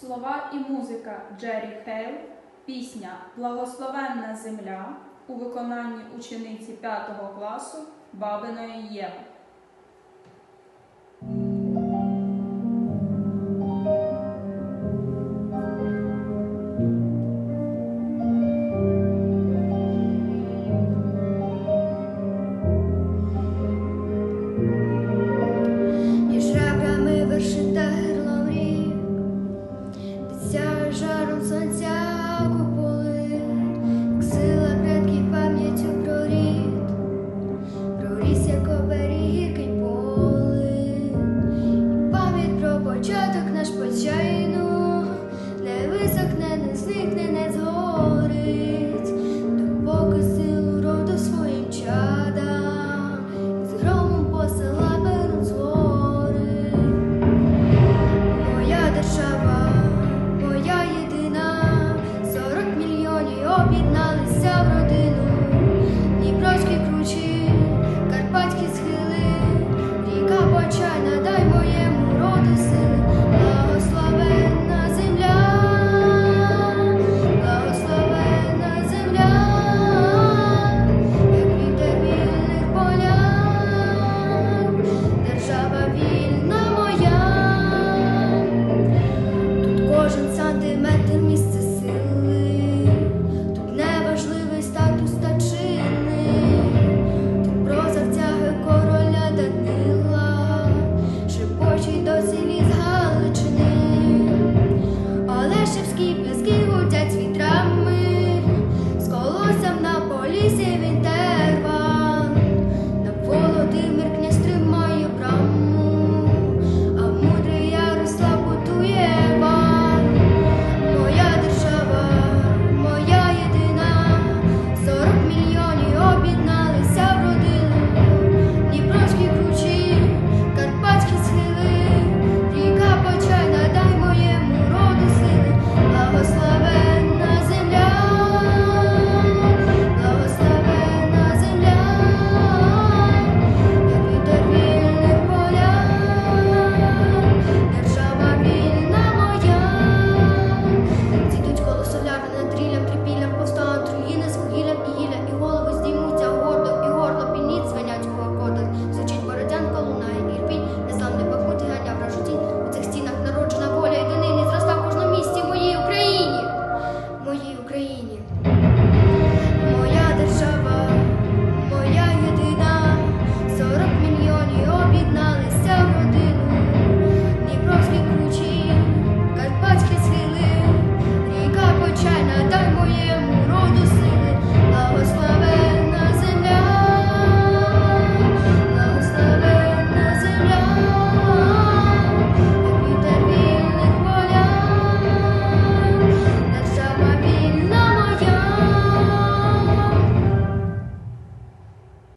Слова і музика Джері Хейл, пісня Благословенна земля у виконанні учениці 5 класу Бабиної Єви. Не висохне, не зникне, не згорить. об'єдналися в родину, Дніпровські кручі, карпатські схили, ріка Почайна, дай.